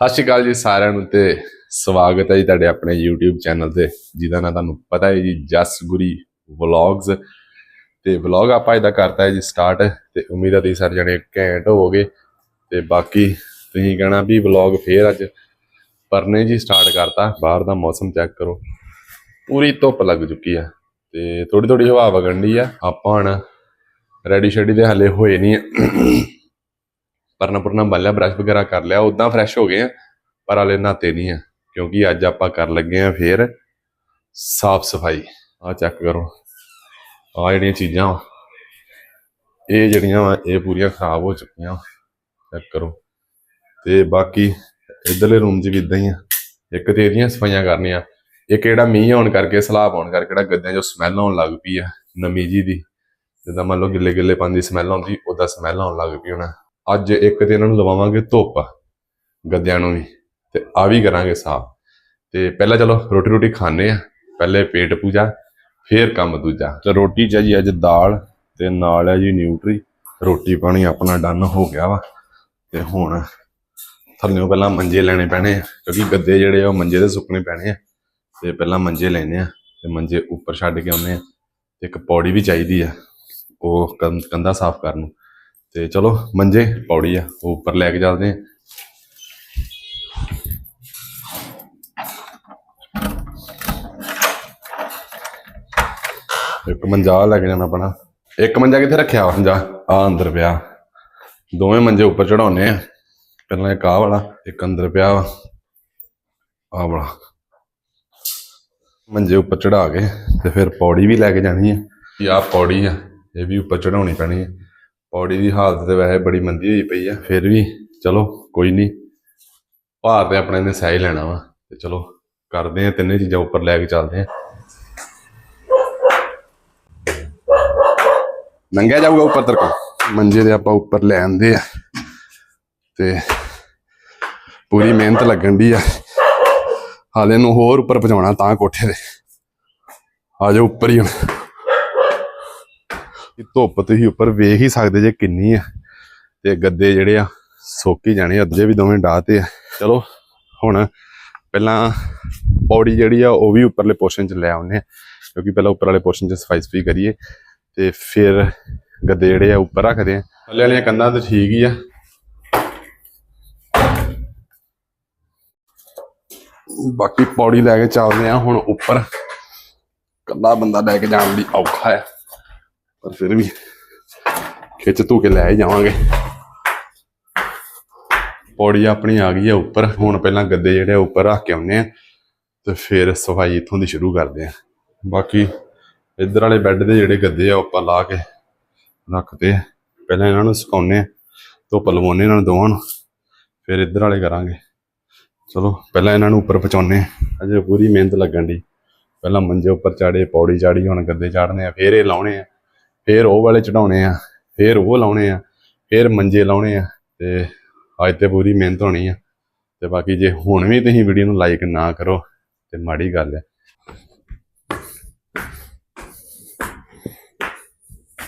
ਸਤਿ ਸ਼੍ਰੀ ਅਕਾਲ ਜੀ ਸਾਰਿਆਂ ਨੂੰ ਤੇ ਸਵਾਗਤ ਹੈ ਜੀ ਤੁਹਾਡੇ ਆਪਣੇ YouTube ਚੈਨਲ ਤੇ, ਜਿਹਦਾ ਨਾਂ ਤੁਹਾਨੂੰ ਪਤਾ ਹੈ ਜੀ ਜਸ ਗੁਰੀ ਵਲੌਗਸ ਤੇ ਵਲੌਗ ਆਪਾਂ ਇਹਦਾ ਕਰਤਾ ਹੈ ਜੀ ਸਟਾਰਟ ਤੇ ਉਮੀਦ ਹੈ ਤੁਸੀਂ ਸਾਰੇ ਜਣੇ ਘੈਂਟ ਹੋਵੋਗੇ। ਤੇ ਬਾਕੀ ਤੁਸੀਂ ਕਹਿਣਾ ਵੀ ਵਲੌਗ ਫੇਰ ਅੱਜ ਪਰਨੇ ਜੀ ਸਟਾਰਟ ਕਰਤਾ, ਬਾਹਰ ਦਾ ਮੌਸਮ ਚੈੱਕ ਕਰੋ। ਪੂਰੀ ਧੁੱਪ ਲੱਗ ਚੁੱਕੀ ਆ, ਤੇ ਥੋੜੀ ਥੋੜੀ ਹਵਾ ਵਗਣ ਡਈ ਆ। ਆਪਾਂ ਹੁਣ ਰੈਡੀ ਸ਼ੈਡੀ ਦੇ ਹਲੇ ਹੋਏ ਨਹੀਂ ਆ। ਪਰਨਾ ਪੁਰਨਾ ਬੰਨ ਲਿਆ ਬ੍ਰਸ਼ ਵਗੈਰਾ ਕਰ ਲਿਆ ਉਦਾਂ ਫਰੈਸ਼ ਹੋ ਗਏ ਆ ਪਰ ਹਲੇ ਨਹਾਤੇ ਨਹੀਂ ਆ ਕਿਉਂਕਿ ਅੱਜ ਆਪਾਂ ਕਰਨ ਲੱਗੇ ਆ ਫੇਰ ਸਾਫ਼ ਸਫ਼ਾਈ। ਆ ਚੈੱਕ ਕਰੋ। ਆ ਜਿਹੜੀਆਂ ਚੀਜ਼ਾਂ ਵਾ, ਇਹ ਜਿਹੜੀਆਂ ਵਾ ਇਹ ਪੂਰੀਆਂ ਖਰਾਬ ਹੋ ਚੁੱਕੀਆਂ ਚੈੱਕ ਕਰੋ। ਤੇ ਬਾਕੀ ਇਧਰਲੇ ਰੂਮ 'ਚ ਵੀ ਇਦਾਂ ਹੀ ਆ। ਇੱਕ ਤੇ ਇਹਦੀਆਂ ਸਫਾਈਆਂ ਕਰਨੀਆਂ ਇੱਕ ਜਿਹੜਾ ਮੀਂਹ ਆਉਣ ਕਰਕੇ ਸਲਾਬ ਆਉਣ ਕਰਕੇ ਜਿਹੜਾ ਗੱਦਿਆਂ 'ਚੋਂ ਸਮੈਲ ਆਉਣ ਲੱਗ ਪਈ ਆ ਨਮੀ ਜੀ ਦੀ। ਜਿੱਦਾਂ ਮੰਨ ਲਓ ਗਿੱਲੇ ਗਿੱਲੇ ਪਾਣੀ ਦੀ ਸਮੈਲ ਆਉਂਦੀ ਉਹਦਾ ਸਮੈਲ ਆਉਣ ਲੱਗ ਪਈ ਹੋਣਾ। ਅੱਜ ਇੱਕ ਤੇ ਇਹਨਾਂ ਨੂੰ ਲਵਾਵਾਂਗੇ ਧੁੱਪ, ਗੱਦਿਆਂ ਨੂੰ ਵੀ, ਤੇ ਆ ਵੀ ਕਰਾਂਗੇ ਸਾਫ਼। ਤੇ ਪਹਿਲਾਂ ਚਲੋ ਰੋਟੀ ਰੋਟੀ ਖਾਣੇ ਆ ਪਹਿਲੇ ਪੇਟ ਪੂਜਾ, ਫੇਰ ਕੰਮ ਦੂਜਾ। ਤੇ ਰੋਟੀ ਚ ਆ ਜੀ ਅੱਜ ਦਾਲ ਤੇ ਨਾਲ ਹੈ ਜੀ ਨਿਊਟਰੀ, ਰੋਟੀ ਪਾਣੀ ਆਪਣਾ ਡਨ ਹੋ ਗਿਆ ਵਾ। ਤੇ ਹੁਣ ਥੱਲੇੋਂ ਪਹਿਲਾਂ ਮੰਜੇ ਲੈਣੇ ਪੈਣੇ ਆ, ਕਿਉਂਕਿ ਗੱਦੇ ਜਿਹੜੇ ਆ ਉਹ ਮੰਜੇ ਦੇ ਸੁੱਕਣੇ ਪੈਣੇ ਆ। ਤੇ ਪਹਿਲਾਂ ਮੰਜੇ ਲੈਣੇ ਆ ਤੇ ਮੰਜੇ ਉੱਪਰ ਛੱਡ ਕੇ ਆਉਨੇ ਆ ਇੱਕ ਪੌੜੀ ਵੀ ਚਾਹੀਦੀ ਆ, ਉਹ ਕੰਧਾ ਸਾਫ਼ ਕਰਨ ਨੂੰ। ਤੇ ਚਲੋ, ਮੰਜੇ, ਪੌੜੀ ਆ, ਉਹ ਉੱਪਰ ਲੈ ਕੇ ਚੱਲਦੇ ਆ। ਇੱਕ ਮੰਜਾ ਆਹ ਲੈ ਕੇ ਜਾਣਾ ਆਪਣਾ ਇੱਕ ਮੰਜਾ ਕਿੱਥੇ ਰੱਖਿਆ ਵਾ? ਮੰਜਾ ਆ ਅੰਦਰ ਪਿਆ। ਦੋਵੇਂ ਮੰਜੇ ਉੱਪਰ ਚੜਾਉਨੇ ਆ। ਪਹਿਲਾਂ ਇੱਕ ਆਹ ਵਾਲਾ, ਇੱਕ ਅੰਦਰ ਪਿਆ ਵਾ। ਆਹ ਵਾਲਾ। ਮੰਜੇ ਉੱਪਰ ਚੜਾ ਕੇ ਤੇ ਫਿਰ ਪੌੜੀ ਵੀ ਲੈ ਕੇ ਜਾਣੀ ਹੈ ਇਹ ਆਹ ਪੌੜੀ ਆ, ਇਹ ਵੀ ਉੱਪਰ ਚੜਾਉਣੀ ਪੈਣੀ ਹੈ ਪੌੜੀ ਦੀ ਹਾਲਤ ਤੇ ਵੈਸੇ ਬੜੀ ਮੰਦੀ ਹੋਈ ਪਈ ਆ। ਫਿਰ ਵੀ ਚਲੋ, ਕੋਈ ਨਹੀਂ ਭਾਰ ਤੇ ਆਪਣੇ ਨੇ ਸਹਿ ਹੀ ਲੈਣਾ ਵਾ। ਤੇ ਚਲੋ, ਕਰਦੇ ਆ ਤਿੰਨੇ ਚੀਜ਼ਾਂ ਉੱਪਰ ਲੈ ਕੇ ਚੱਲਦੇ ਆ। ਨੰਗਿਆ ਜਾਊਗਾ ਉੱਪਰ ਤੱਕ ਮੰਜੇ ਦੇ ਆਪਾਂ ਉੱਪਰ ਲੈ ਆਂਦੇ ਆ। ਤੇ ਪੂਰੀ ਮਿਹਨਤ ਲੱਗਣ ਦੀ ਆ। ਹਾਲੇ ਨੂੰ ਹੋਰ ਉੱਪਰ ਪਹੁੰਚਾਉਣਾ ਤਾਂ ਕੋਠੇ ਦੇ ਆ ਜਾਓ ਉੱਪਰ ਹੀ ਹੁਣ। ਇਹ ਧੁੱਪ ਤੁਸੀਂ ਉੱਪਰ ਵੇਖ ਹੀ ਸਕਦੇ ਜੇ ਕਿੰਨੀ ਆ। ਤੇ ਗੱਦੇ ਜਿਹੜੇ ਆ, ਸੁੱਕ ਹੀ ਜਾਣੇ ਅੱਧੇ ਵੀ ਦੋਵੇਂ ਡਾਹਤੇ ਆ। ਚਲੋ, ਹੁਣ ਪਹਿਲਾਂ ਪੌੜੀ ਜਿਹੜੀ ਆ, ਉਹ ਵੀ ਉੱਪਰਲੇ ਪੋਰਸ਼ਨ 'ਚ ਲੈ ਆਉਨੇ ਆ। ਕਿਉਂਕਿ ਪਹਿਲਾਂ ਉੱਪਰ ਵਾਲੇ ਪੋਰਸ਼ਨ 'ਚ ਸਫ਼ਾਈ ਸਫ਼ਾਈ ਕਰੀਏ। ਤੇ ਫਿਰ ਗੱਦੇ ਜਿਹੜੇ ਆ, ਉੱਪਰ ਰੱਖਦੇ ਆ। ਥੱਲੇ ਵਾਲੀਆਂ ਕੰਧਾਂ ਤਾਂ ਠੀਕ ਹੀ ਆ। ਬਾਕੀ ਪੌੜੀ ਲੈ ਕੇ ਚੱਲਦੇ ਆ ਹੁਣ ਉੱਪਰ। ਕੱਲਾ ਬੰਦਾ ਲੈ ਕੇ ਜਾਣ ਲਈ ਔਖਾ ਹੈ ਪਰ ਫਿਰ ਵੀ ਖਿੱਚ ਧੂ ਕੇ ਲੈ ਹੀ ਜਾਵਾਂਗੇ। ਪੌੜੀ ਆਪਣੀ ਆ ਗਈ ਹੈ ਉੱਪਰ। ਹੁਣ ਪਹਿਲਾਂ ਗੱਦੇ ਜਿਹੜੇ ਆ ਉੱਪਰ ਰੱਖ ਕੇ ਆਉਨੇ ਆ ਤੇ ਫਿਰ ਸਫ਼ਾਈ ਇੱਥੋਂ ਦੀ ਸ਼ੁਰੂ ਕਰਦੇ ਆ। ਬਾਕੀ ਇੱਧਰ ਵਾਲੇ ਬੈੱਡ ਦੇ ਜਿਹੜੇ ਗੱਦੇ ਆ ਉੱਪਰ ਲਾ ਕੇ ਰੱਖਦੇ ਆ। ਪਹਿਲਾਂ ਇਹਨਾਂ ਨੂੰ ਸੁਕਾਉਨੇ ਆ, ਧੁੱਪ ਲਵਾਉਨੇ ਇਹਨਾਂ ਨੂੰ ਦੋਵਾਂ ਨੂੰ। ਫਿਰ ਇੱਧਰ ਵਾਲੇ ਕਰਾਂਗੇ। ਚਲੋ, ਪਹਿਲਾਂ ਇਹਨਾਂ ਨੂੰ ਉੱਪਰ ਪਹੁੰਚਾਉਨੇ ਆ। ਅਜੇ ਪੂਰੀ ਮਿਹਨਤ ਲੱਗਣ ਦੀ ਪਹਿਲਾਂ ਮੰਜੇ ਉੱਪਰ ਚਾੜੇ ਪੌੜੀ ਚਾੜੀ ਹੁਣ ਗੱਦੇ ਚਾੜਨੇ ਆ, ਫਿਰ ਇਹ ਲਾਉਣੇ ਆ। ਫਿਰ ਉਹ ਵਾਲੇ ਚੜਾਉਣੇ ਆ, ਫਿਰ ਉਹ ਲਾਉਣੇ ਆ, ਫਿਰ ਮੰਜੇ ਲਾਉਣੇ ਆ ਤੇ ਅੱਜ ਤੇ ਪੂਰੀ ਮਿਹਨਤ ਹੋਣੀ ਆ ਤੇ ਬਾਕੀ ਜੇ ਹੁਣ ਵੀ ਤੁਸੀਂ ਵੀਡੀਓ ਨੂੰ ਲਾਈਕ ਨਾ ਕਰੋ ਤੇ ਮਾੜੀ ਗੱਲ ਹੈ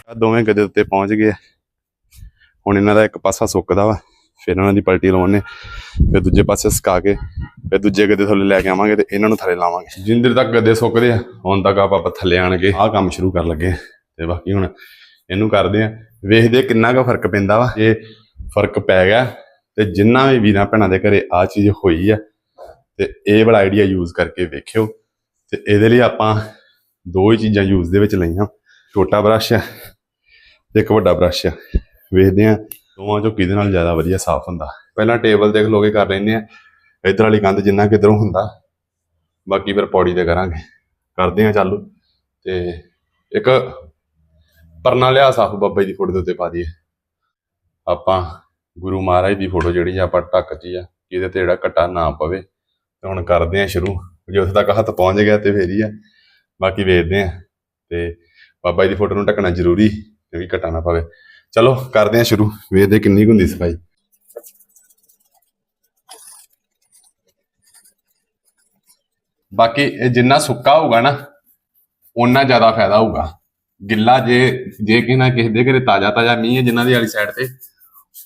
ਆ ਦੋਵੇਂ ਗੱਦੇ ਉੱਤੇ ਪਹੁੰਚ ਗਏ ਹੁਣ ਇਹਨਾਂ ਦਾ ਇੱਕ ਪਾਸਾ ਸੁੱਕਦਾ ਵਾ, ਫਿਰ ਇਹਨਾਂ ਦੀ ਪਲਟੀ ਲਾਉਣੇ, ਫਿਰ ਦੂਜੇ ਪਾਸੇ ਸੁਕਾ ਕੇ, ਫਿਰ ਦੂਜੇ ਗੱਦੇ ਥੱਲੇ ਲੈ ਕੇ ਆਵਾਂਗੇ ਤੇ ਇਹਨਾਂ ਨੂੰ ਥੱਲੇ ਲਾਵਾਂਗੇ। ਜਿੰਦਰ ਤੱਕ ਗੱਦੇ ਸੁੱਕਦੇ ਆ, ਹੁਣ ਤੱਕ ਆਪਾਂ ਥੱਲੇ ਆਣਗੇ ਆਹ ਕੰਮ ਸ਼ੁਰੂ ਕਰਨ ਲੱਗੇ ਆ। ਤੇ ਬਾਕੀ ਹੁਣ ਇਹਨੂੰ ਕਰਦੇ ਆ। ਵੇਖਦੇ ਕਿੰਨਾ ਕੁ ਫ਼ਰਕ ਪੈਂਦਾ ਵਾ। ਜੇ ਫ਼ਰਕ ਪੈ ਗਿਆ ਤੇ ਜਿੰਨਾ ਵੀ ਵੀਰਾਂ ਭੈਣਾਂ ਦੇ ਘਰੇ ਆ ਚੀਜ਼ ਹੋਈ ਆ, ਤੇ ਇਹ ਵਾਲਾ ਆਈਡੀਆ ਯੂਜ਼ ਕਰਕੇ ਵੇਖਿਓ। ਤੇ ਇਹਦੇ ਲਈ ਆਪਾਂ ਦੋ ਹੀ ਚੀਜ਼ਾਂ ਯੂਜ਼ ਦੇ ਵਿੱਚ ਲਈਆਂ। ਛੋਟਾ ਬ੍ਰਸ਼ ਆ ਤੇ ਇੱਕ ਵੱਡਾ ਬ੍ਰਸ਼ ਆ। ਵੇਖਦੇ ਆ ਦੋਵਾਂ ਚੋਂ ਕਿਹਦੇ ਨਾਲ ਜ਼ਿਆਦਾ ਵਧੀਆ ਸਾਫ਼ ਹੁੰਦਾ। ਪਹਿਲਾਂ ਟੇਬਲ ਦੇਖ ਖਲੋ ਕੇ ਕਰ ਲੈਂਦੇ ਆ। ਇਧਰ ਵਾਲੀ ਕੰਧ ਜਿੰਨਾ ਕਿਧਰੋਂ ਹੁੰਦਾ, ਬਾਕੀ ਫਿਰ ਪੌੜੀ ਤੇ ਕਰਾਂਗੇ। ਕਰਦੇ ਆ ਚਾਲੂ। ਤੇ ਇੱਕ ਪਰਨਾ ਲਿਆ ਸਾਫ਼ ਬਾਬਾ ਜੀ ਦੀ ਫੋਟੋ ਦੇ ਉੱਤੇ ਪਾ ਦਈਏ। ਆਪਾਂ ਗੁਰੂ ਮਹਾਰਾਜ ਦੀ ਫੋਟੋ ਜਿਹੜੀ ਆ, ਆਪਾਂ ਢੱਕਤੀ ਆ ਇਹਦੇ ਤੇ ਜਿਹੜਾ ਘਟਾ ਨਾ ਪਵੇ। ਤੇ ਹੁਣ ਕਰਦੇ ਆ ਸ਼ੁਰੂ। ਜੇ ਉੱਥੇ ਤੱਕ ਹੱਥ ਪਹੁੰਚ ਗਿਆ ਤੇ ਫੇਰ ਹੀ ਆ। ਬਾਕੀ ਵੇਖਦੇ ਆ। ਤੇ ਬਾਬਾ ਜੀ ਦੀ ਫੋਟੋ ਨੂੰ ਢੱਕਣਾ ਜ਼ਰੂਰੀ, ਤੇ ਵੀ ਘਟਾ ਨਾ ਪਵੇ। ਚਲੋ, ਕਰਦੇ ਆ ਸ਼ੁਰੂ। ਵੇਖਦੇ ਕਿੰਨੀ ਕੁ ਹੁੰਦੀ ਸਫ਼ਾਈ। ਬਾਕੀ ਇਹ ਜਿੰਨਾ ਸੁੱਕਾ ਹੋਊਗਾ ਨਾ, ਓਨਾ ਜ਼ਿਆਦਾ ਫਾਇਦਾ ਹੋਊਗਾ। ਗਿੱਲਾ ਜੇ ਜੇ ਕਿਸੇ ਨਾ ਕਿਸੇ ਦੇ ਘਰੇ ਤਾਜ਼ਾ ਤਾਜ਼ਾ ਮੀਂਹ ਹੈ ਜਿਨ੍ਹਾਂ ਦੀ ਵਾਲੀ ਸਾਈਡ ਤੇ,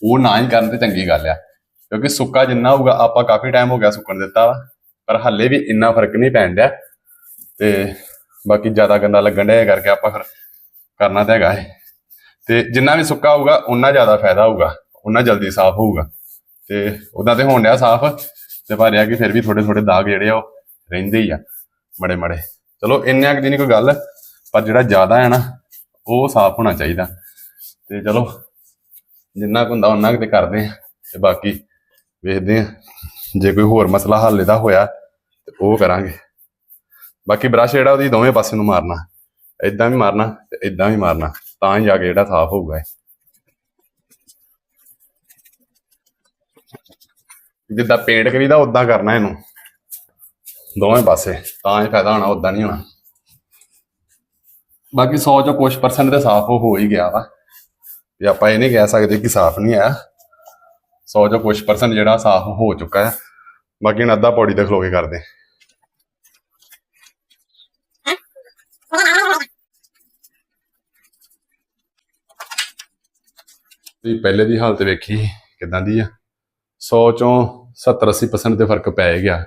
ਉਹ ਨਾ ਹੀ ਕਰਨ ਤੇ ਚੰਗੀ ਗੱਲ ਆ। ਕਿਉਂਕਿ ਸੁੱਕਾ ਜਿੰਨਾ ਹੋਊਗਾ, ਆਪਾਂ ਕਾਫੀ ਟਾਈਮ ਹੋ ਗਿਆ ਸੁੱਕਣ ਦਿੱਤਾ ਵਾ, ਪਰ ਹੱਲੇ ਵੀ ਇੰਨਾ ਫ਼ਰਕ ਨਹੀਂ ਪੈਣ ਡਿਆ। ਤੇ ਬਾਕੀ ਜ਼ਿਆਦਾ ਗੰਦਾ ਲੱਗਣ ਡਿਆ ਕਰਕੇ ਆਪਾਂ ਫਿਰ ਕਰਨਾ ਤਾਂ ਹੈਗਾ ਹੈ ਤੇ ਜਿੰਨਾ ਵੀ ਸੁੱਕਾ ਹੋਊਗਾ ਉਨਾ ਜ਼ਿਆਦਾ ਫਾਇਦਾ ਹੋਊਗਾ ਉਨਾ ਜਲਦੀ ਸਾਫ਼ ਹੋਊਗਾ। ਤੇ ਉਦਾਂ ਤੇ ਹੋਣ ਡਿਆ ਸਾਫ਼, ਤੇ ਪਰ ਇਹ ਕਿ ਫਿਰ ਵੀ ਥੋੜੇ ਥੋੜੇ ਦਾਗ ਜਿਹੜੇ ਆ ਉਹ ਰਹਿੰਦੇ ਹੀ ਆ ਮੜੇ ਮੜੇ ਚਲੋ, ਇੰਨਿਆਂ ਕੁ ਦੀ ਨਹੀਂ ਕੋਈ ਗੱਲ। ਪਰ ਜਿਹੜਾ ਜ਼ਿਆਦਾ ਹੈ ਨਾ, ਉਹ ਸਾਫ਼ ਹੋਣਾ ਚਾਹੀਦਾ। ਤੇ ਚਲੋ, ਜਿੰਨਾ ਕੁ ਹੁੰਦਾ ਉਹਨਾਂ ਕੁ ਤੇ ਕਰਦੇ ਆ ਤੇ ਬਾਕੀ ਵੇਖਦੇ ਆ ਜੇ ਕੋਈ ਹੋਰ ਮਸਲਾ ਹੱਲ ਇਹਦਾ ਹੋਇਆ, ਤੇ ਉਹ ਕਰਾਂਗੇ। ਬਾਕੀ ਬ੍ਰਸ਼ ਜਿਹੜਾ ਉਹਦੀ ਦੋਵੇਂ ਪਾਸੇ ਨੂੰ ਮਾਰਨਾ ਇਦਾਂ ਵੀ ਮਾਰਨਾ ਤੇ ਇਦਾਂ ਵੀ ਮਾਰਨਾ, ਤਾਂ ਹੀ ਜਾ ਕੇ ਜਿਹੜਾ ਸਾਫ਼ ਹੋਊਗਾ ਇਹ। ਜਿੱਦਾਂ ਪੇਂਟ ਕਰੀਦਾ ਉਦਾਂ ਕਰਨਾ ਇਹਨੂੰ। ਦੋਵੇਂ ਪਾਸੇ, ਤਾਂ ਹੀ ਫਾਇਦਾ ਹੋਣਾ ਉਦਾਂ ਨਹੀਂ ਹੋਣਾ। ਬਾਕੀ 100 ਚੋਂ ਕੁਝ ਪਰਸੈਂਟ ਤੇ ਸਾਫ਼ ਹੋ ਹੀ ਗਿਆ ਵਾ। ਵੀ ਆਪਾਂ ਇਹ ਨਹੀਂ ਕਹਿ ਸਕਦੇ ਕਿ ਸਾਫ਼ ਨਹੀਂ ਆਇਆ। 100 ਚੋਂ ਕੁਝ ਪਰਸੈਂਟ ਜਿਹੜਾ ਸਾਫ਼ ਹੋ ਚੁੱਕਾ ਹੈ। ਬਾਕੀ ਹੁਣ ਅੱਧਾ ਪੌੜੀ ਤੇ ਖਲੋ ਕੇ ਕਰਦੇ। ਤੁਸੀਂ ਪਹਿਲੇ ਦੀ ਹਾਲਤ ਵੇਖੀ ਕਿਦਾਂ ਦੀ ਆ। 100 ਚੋਂ 70 80% ਤੇ ਫ਼ਰਕ ਪੈ ਗਿਆ।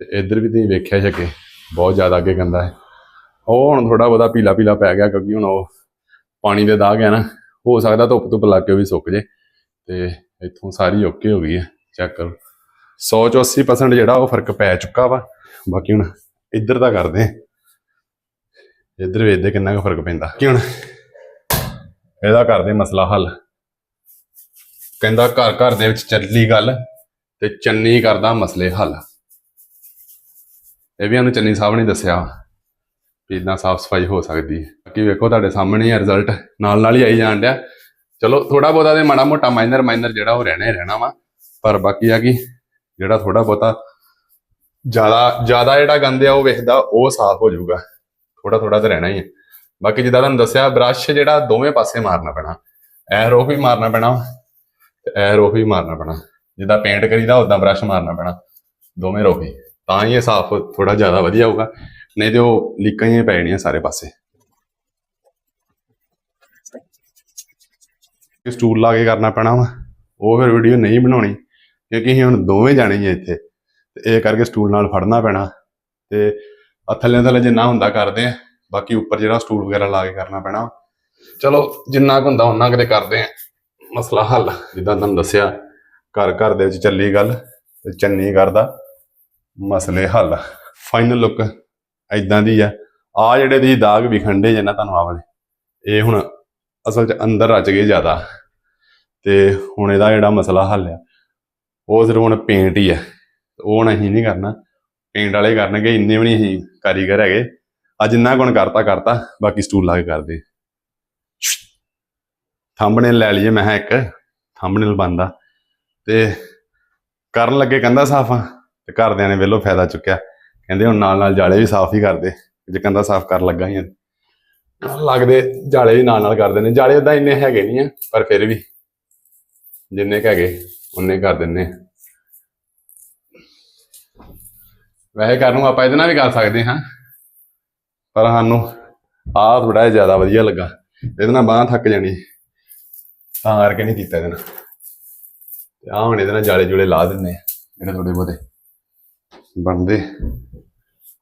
ਤੇ ਇੱਧਰ ਵੀ ਤੁਸੀਂ ਵੇਖਿਆ ਸੀ ਅੱਗੇ, ਬਹੁਤ ਜ਼ਿਆਦਾ ਅੱਗੇ ਗੰਦਾ ਹੈ। ਉਹ ਹੁਣ ਥੋੜਾ ਬਹੁਤਾ ਪੀਲਾ ਪੀਲਾ ਪੈ ਗਿਆ ਕਿਉਂਕਿ ਹੁਣ ਉਹ ਪਾਣੀ ਦੇ ਦਾਗ ਹੈ ਨਾ, ਹੋ ਸਕਦਾ ਧੁੱਪ ਧੁੱਪ ਲੱਗ ਕੇ ਉਹ ਵੀ ਸੁੱਕ ਜੇ ਤੇ ਇੱਥੋਂ ਸਾਰੀ ਓਕੇ ਹੋ ਗਈ ਹੈ ਚੈੱਕ ਕਰੋ। 100 ਚੋਂ 80% ਜਿਹੜਾ ਉਹ ਫ਼ਰਕ ਪੈ ਚੁੱਕਾ ਵਾ, ਬਾਕੀ ਹੁਣ ਇੱਧਰ ਦਾ ਕਰਦੇ ਹਾਂ। ਇੱਧਰ ਵੇਖਦੇ ਕਿੰਨਾ ਕੁ ਫ਼ਰਕ ਪੈਂਦਾ। ਕਿ ਹੁਣ ਇਹਦਾ ਕਰਦੇ ਮਸਲਾ ਹੱਲ। ਕਹਿੰਦਾ ਘਰ ਘਰ ਦੇ ਵਿੱਚ ਚੱਲੀ ਗੱਲ ਤੇ ਚੰਨੀ ਕਰਦਾ ਮਸਲੇ ਹੱਲ। ਇਹ ਵੀ ਸਾਨੂੰ ਚੰਨੀ ਸਾਹਿਬ ਨੇ ਦੱਸਿਆ। ਵੀ ਇਦਾਂ ਸਾਫ਼ ਸਫ਼ਾਈ ਹੋ ਸਕਦੀ ਹੈ। ਬਾਕੀ ਵੇਖੋ ਤੁਹਾਡੇ ਸਾਹਮਣੇ ਹੀ ਰਿਜ਼ਲਟ ਨਾਲ ਨਾਲ ਹੀ ਆਈ ਜਾਣ ਡਿਆ। ਚਲੋ ਥੋੜਾ ਬਹੁਤਾ ਤੇ ਮਾੜਾ ਮੋਟਾ ਮਾਈਨਰ ਮਾਈਨਰ ਜਿਹੜਾ ਉਹ ਰਹਿਣਾ ਹੀ ਰਹਿਣਾ ਵਾ। ਪਰ ਬਾਕੀ ਆ ਕਿ ਜਿਹੜਾ ਥੋੜਾ ਬਹੁਤਾ ਜ਼ਿਆਦਾ ਜ਼ਿਆਦਾ ਜਿਹੜਾ ਗੰਦ ਆ ਉਹ ਵੇਖਦਾ, ਉਹ ਸਾਫ਼ ਹੋ ਜਾਊਗਾ। ਥੋੜਾ ਥੋੜਾ ਤਾਂ ਰਹਿਣਾ ਹੀ ਹੈ ਬਾਕੀ ਜਿੱਦਾਂ ਤੁਹਾਨੂੰ ਦੱਸਿਆ ਬ੍ਰਸ਼ ਜਿਹੜਾ ਦੋਵੇਂ ਪਾਸੇ ਮਾਰਨਾ ਪੈਣਾ। ਐ ਰੋਕ ਵੀ ਮਾਰਨਾ ਪੈਣਾ ਤੇ ਐ ਰੋਕ ਵੀ ਮਾਰਨਾ ਪੈਣਾ। ਜਿੱਦਾਂ ਪੇਂਟ ਕਰੀਦਾ ਉਦਾਂ ਬ੍ਰਸ਼ ਮਾਰਨਾ ਪੈਣਾ। ਦੋਵੇਂ ਰੋਕ ਹੀ। ਤਾਂ ਹੀ ਇਹ ਸਾਫ਼ ਥੋੜਾ ਜ਼ਿਆਦਾ ਵਧੀਆ ਹੋਊਗਾ। ਨਹੀਂ ਤੇ ਉਹ ਲੀਕਾਂ ਹੀ ਪੈ ਜਾਣੀਆਂ ਸਾਰੇ ਪਾਸੇ। ਸਟੂਲ ਲਾ ਕੇ ਕਰਨਾ ਪੈਣਾ ਵਾ, ਉਹ ਫਿਰ ਵੀਡੀਓ ਨਹੀਂ ਬਣਾਉਣੀ, ਕਿਉਂਕਿ ਅਸੀਂ ਹੁਣ ਦੋਵੇਂ ਜਾਣੇ ਹੀ ਇੱਥੇ, ਤੇ ਇਹ ਕਰਕੇ ਸਟੂਲ ਨਾਲ ਫੜਨਾ ਪੈਣਾ, ਤੇ ਆ ਥੱਲੇ ਥੱਲੇ ਜਿੰਨਾ ਹੁੰਦਾ ਕਰਦੇ ਆ, ਬਾਕੀ ਉੱਪਰ ਜਿਹੜਾ ਸਟੂਲ ਵਗੈਰਾ ਲਾ ਕੇ ਕਰਨਾ ਪੈਣਾ ਚਲੋ, ਜਿੰਨਾ ਕੁ ਹੁੰਦਾ ਉਹਨਾਂ ਕਦੇ ਕਰਦੇ ਆ, ਮਸਲਾ ਹੱਲ। ਜਿੱਦਾਂ ਤੁਹਾਨੂੰ ਦੱਸਿਆ, ਘਰ ਘਰ ਦੇ ਵਿੱਚ ਚੱਲੀ ਗੱਲ, ਤੇ ਚੰਨੀ ਕਰਦਾ ਮਸਲੇ ਹੱਲ। ਫਾਈਨਲ ਲੁੱਕ ਐਦਾਂ ਦੀ ਆ। ਆ ਜਿਹੜੇ ਤੁਸੀਂ ਦਾਗ ਵਿਖੰਡੇ ਜੇ ਨਾ ਤੁਹਾਨੂੰ ਆ ਇਹ ਹੁਣ ਅਸਲ 'ਚ ਅੰਦਰ ਰਚ ਗਏ ਜ਼ਿਆਦਾ। ਤੇ ਹੁਣ ਇਹਦਾ ਜਿਹੜਾ ਮਸਲਾ ਹੱਲ ਆ, ਉਹ ਸਿਰਫ ਹੁਣ ਪੇਂਟ ਹੀ ਆ। ਉਹ ਹੁਣ ਅਸੀਂ ਨਹੀਂ ਕਰਨਾ। ਪੇਂਟ ਵਾਲੇ ਕਰਨਗੇ, ਇੰਨੇ ਵੀ ਨਹੀਂ ਅਸੀਂ ਕਾਰੀਗਰ ਹੈਗੇ। ਅੱਜ ਜਿੰਨਾ ਗੁਣ ਕਰਤਾ ਕਰਤਾ, ਬਾਕੀ ਸਟੂਲ ਲਾ ਕੇ ਕਰਦੇ ਥੰਬਨੇਲ ਲੈ ਲਈਏ, ਮੈਂ ਕਿਹਾ ਇੱਕ ਥੰਬਨੇਲ ਬੰਦਾ ਤੇ ਕਰਨ ਲੱਗੇ ਕੰਦਾ ਸਾਫਾ, ਤੇ ਘਰਦਿਆਂ ਨੇ ਵੇਲੋ ਫਾਇਦਾ ਚੁੱਕਿਆ। ਕਹਿੰਦੇ ਹੁਣ ਨਾਲ ਨਾਲ ਜਾਲੇ ਵੀ ਸਾਫ਼ ਹੀ ਕਰਦੇ। ਜੇ ਕੰਦਾ ਸਾਫ਼ ਕਰਨ ਲੱਗਾ ਹੀ ਲੱਗਦੇ ਜਾਲੇ ਵੀ ਨਾਲ ਨਾਲ ਕਰਦੇ ਨੇ। ਜਾਲੇ ਉਦਾਂ ਇੰਨੇ ਹੈਗੇ ਨਹੀਂ ਆ, ਪਰ ਫਿਰ ਵੀ ਜਿੰਨੇ ਕੁ ਹੈਗੇ ਉਨੇ ਕਰ ਦਿੰਨੇ ਵੈਸੇ ਕਰਨ ਨੂੰ ਆਪਾਂ ਇਹਦੇ ਨਾਲ ਵੀ ਕਰ ਸਕਦੇ ਹਾਂ। ਪਰ ਸਾਨੂੰ ਆਹ ਥੋੜਾ ਜਿਹਾ ਜ਼ਿਆਦਾ ਵਧੀਆ ਲੱਗਾ। ਇਹਦੇ ਨਾਲ ਬਾਹ ਥੱਕ ਜਾਣੀ। ਤਾਂ ਕਰਕੇ ਨਹੀਂ ਕੀਤਾ ਇਹਦੇ ਨਾਲ। ਤੇ ਆਹ ਹੁਣ ਇਹਦੇ ਨਾਲ ਜਾਲੇ ਜੁਲੇ ਲਾ ਦਿੰਨੇ ਜਿਹੜੇ ਥੋੜੇ ਬਹੁਤੇ ਬਣਦੇ।